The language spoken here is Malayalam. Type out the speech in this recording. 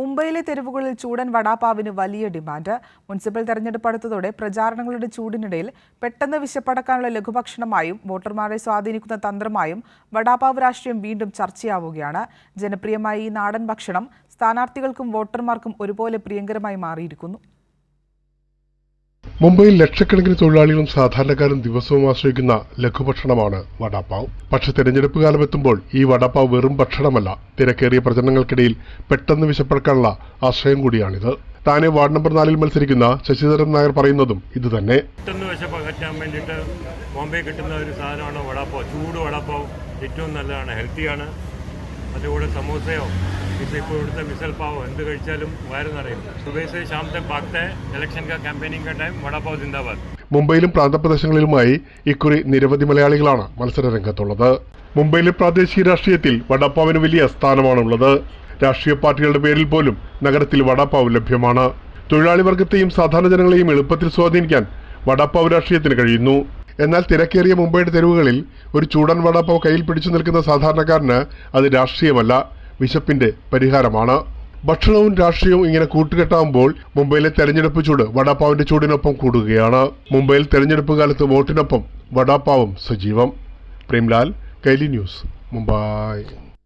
മുംബൈയിലെ തെരുവുകളിൽ ചൂടൻ വടാപാവിന് വലിയ ഡിമാൻഡ്. മുനിസിപ്പൽ തെരഞ്ഞെടുപ്പ് അടുത്തതോടെ പ്രചാരണങ്ങളുടെ ചൂടിനിടയിൽ പെട്ടെന്ന് വിശപ്പടക്കാനുള്ള ലഘുഭക്ഷണമായും വോട്ടർമാരെ സ്വാധീനിക്കുന്ന തന്ത്രമായും വടാപാവ് രാഷ്ട്രീയം വീണ്ടും ചർച്ചയാവുകയാണ്. ജനപ്രിയമായ ഈ നാടൻ ഭക്ഷണം സ്ഥാനാർത്ഥികൾക്കും വോട്ടർമാർക്കും ഒരുപോലെ പ്രിയങ്കരമായി മാറിയിരിക്കുന്നു. മുംബൈയിൽ ലക്ഷക്കണക്കിന് തൊഴിലാളികളും സാധാരണക്കാരും ദിവസവും ആശ്രയിക്കുന്ന ലഘുഭക്ഷണമാണ് വടാപ്പാവ്. പക്ഷെ തെരഞ്ഞെടുപ്പ് കാലമെത്തുമ്പോൾ ഈ വടാപ്പാവ് വെറും ഭക്ഷണമല്ല. തിരക്കേറിയ പ്രചരണങ്ങൾക്കിടയിൽ പെട്ടെന്ന് വിശപ്പടക്കാനുള്ള ആശ്രയം കൂടിയാണിത്. താനെ വാർഡ് നമ്പർ നാലിൽ മത്സരിക്കുന്ന ശശിധരൻ നായർ പറയുന്നതും വേണ്ടിയിട്ട് ബോംബെ കിട്ടുന്ന ഒരു സാധനമാണ് വടാപ്പാവ്. ചൂട് വടാപ്പാവ് ഏറ്റവും നല്ലതാണ് ഹെൽത്തിയാണ്. അതുകൂടെ സമോസയോ പക്ഷേ ഇപ്പോൾ ഇവിടുത്തെ മിസൽ പാവ് എന്ത് കഴിച്ചാലും വയറുന്നറിയും സുബേസ് ശാമത്തെ പാക്തെ ഇലക്ഷൻ കാ ക്യാമ്പയിനിങ് കാ ടൈം വടപ്പാവ് ജിന്ദാബാദ്. മുംബൈയിലും പ്രാന്തപ്രദേശങ്ങളിലുമായി ഇക്കുറി നിരവധി മലയാളികളാണ് മത്സര രംഗത്തുള്ളത് മുംബൈയിലെ പ്രാദേശിക രാഷ്ട്രീയത്തിൽ വടപ്പാവിന് വലിയ സ്ഥാനമാണുള്ളത്. രാഷ്ട്രീയ പാർട്ടികളുടെ പേരിൽ പോലും നഗരത്തിൽ വടപ്പാവ് ലഭ്യമാണ്. തൊഴിലാളി വർഗത്തെയും സാധാരണ ജനങ്ങളെയും എളുപ്പത്തിൽ സ്വാധീനിക്കാൻ വടപ്പാവ് രാഷ്ട്രീയത്തിന് കഴിയുന്നു. എന്നാൽ തിരക്കേറിയ മുംബൈയുടെ തെരുവുകളിൽ ഒരു ചൂടൻ വടപ്പാവ് കയ്യിൽ പിടിച്ചു നിൽക്കുന്ന സാധാരണക്കാരന് അത് രാഷ്ട്രീയമല്ല. വിശപ്പിന്റെ പരിഹാരമാണ്. ഭക്ഷണവും രാഷ്ട്രീയവും ഇങ്ങനെ കൂട്ടുകെട്ടാകുമ്പോൾ മുംബൈയിലെ തെരഞ്ഞെടുപ്പ് ചൂട് വടാപ്പാവിന്റെ ചൂടിനൊപ്പം കൂടുകയാണ്. മുംബൈയിൽ തെരഞ്ഞെടുപ്പ് കാലത്ത് വോട്ടിനൊപ്പം വടാപ്പാവും സജീവം. പ്രേംലാൽ കൈലി ന്യൂസ് മുംബൈ.